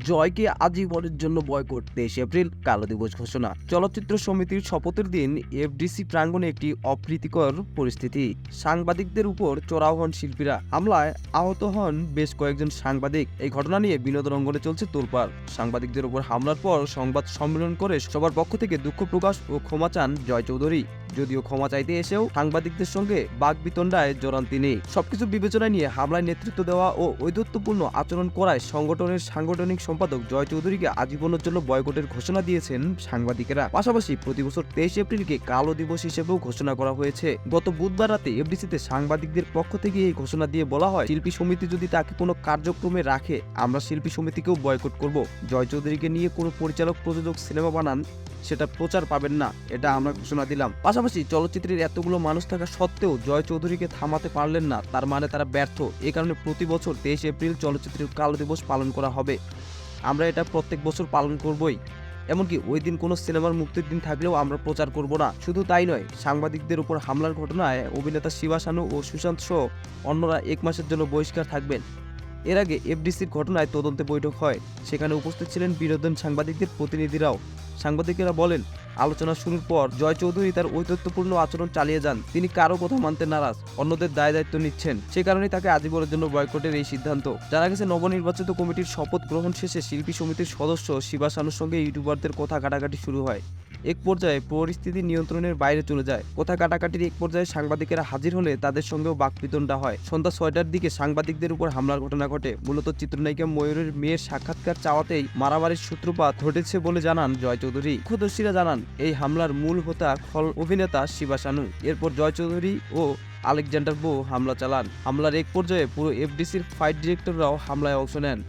জয়কে আজীবনের জন্য বয়কট তেইশে এপ্রিল কালো দিবস ঘোষণা। চলচ্চিত্র সমিতির শপথের দিন এফডিসি প্রাঙ্গণে একটি অপ্রীতিকর পরিস্থিতি। সাংবাদিকদের উপর চড়াও হন শিল্পীরা। হামলায় আহত হন বেশ কয়েকজন সাংবাদিক। এই ঘটনা নিয়ে বিনোদন অঙ্গনে চলছে তোলপাড় সাংবাদিকদের উপর হামলার পর সংবাদ সম্মেলন করে সবার পক্ষ থেকে দুঃখ প্রকাশ ও ক্ষমা চান জয় চৌধুরী। যদিও ক্ষমা চাইতে এসেও সাংবাদিকদের সঙ্গে বাগবিতণ্ডায় জড়ান তিনি। সবকিছু বিবেচনায় নিয়ে হামলায় নেতৃত্ব দেওয়া ও ঔদত্যপূর্ণ আচরণ করায় সংগঠনের সাংগঠনিক সম্পাদক জয় চৌধুরীকে আজীবনের জন্য বয়কটের ঘোষণা দিয়েছেন সাংবাদিকেরা। পাশাপাশি প্রতি বছর তেইশ এপ্রিলকে কালো দিবস হিসেবেও ঘোষণা করা হয়েছে। গত বুধবার রাতে এফডিসিতে সাংবাদিকদের পক্ষ থেকে এই ঘোষণা দিয়ে বলা হয়, শিল্পী সমিতি যদি তাকে কোনো কার্যক্রমে রাখে, আমরা শিল্পী সমিতিকেও বয়কট করব। জয় চৌধুরীকে নিয়ে কোনো পরিচালক, প্রযোজক, সিনেমা বানান, সেটা প্রচার পাবেন না, এটা আমরা ঘোষণা দিলাম। পাশাপাশি চলচ্চিত্রের এতগুলো মানুষ থাকা সত্ত্বেও জয় চৌধুরীকে থামাতে পারলেন না, তার মানে তারা ব্যর্থ। এ কারণে প্রতি বছর তেইশ এপ্রিল চলচ্চিত্রের কালো দিবস পালন করা হবে। আমরা এটা প্রত্যেক বছর পালন করবই। এমনকি ওই দিন কোনো সিনেমার মুক্তির দিন থাকলেও আমরা প্রচার করব না। শুধু তাই নয়, সাংবাদিকদের উপর হামলার ঘটনায় অভিনেতা শিবা শানু ও সুশান্ত সহ অন্যরা এক মাসের জন্য বহিষ্কার থাকবেন। এর আগে এফডিসির ঘটনায় তদন্তে বৈঠক হয়। সেখানে উপস্থিত ছিলেন বিনোদন সাংবাদিকদের প্রতিনিধিরাও। সাংবাদিকেরা বলেন আলোচনা শুরুর পর জয় চৌধুরী তার ঔদ্ধত্যপূর্ণ আচরণ চালিয়ে যান। তিনি কারও কথা মানতে নারাজ, অন্যদের দায় দায়িত্ব নিচ্ছেন। সে কারণেই তাকে আজীবনের জন্য বয়কটের এই সিদ্ধান্ত। জানা গেছে, নবনির্বাচিত কমিটির শপথ গ্রহণ শেষে শিল্পী সমিতির সদস্য শিবাসানুর সঙ্গে ইউটিউবারদের কথা কাটাকাটি শুরু হয়। এক পর্যায়ে পরিস্থিতি নিয়ন্ত্রণের বাইরে চলে যায়। কথা কাটাকাটির এক পর্যায়ে সাংবাদিকেরা হাজির হলে তাদের সঙ্গেও বাকপিতনটা হয়। সন্ধ্যা ছয়টার দিকে সাংবাদিকদের উপর হামলার ঘটনা ঘটে। মূলত চিত্রনায়িকা ময়ূরের মেয়ের সাক্ষাৎকার চাওয়াতেই মারামারির সূত্রপাত ঘটেছে বলে জানান জয় চৌধুরী। ক্ষুদর্শীরা জানান, এই হামলার মূল হোতা খল অভিনেতা শিবা শানু এরপর জয় চৌধুরী ও আলেকজান্ডার বো হামলা চালান। হামলার এক পর্যায়ে পুরো এফডিসির ফাইট ডিরেক্টররাও হামলায় অংশ নেন।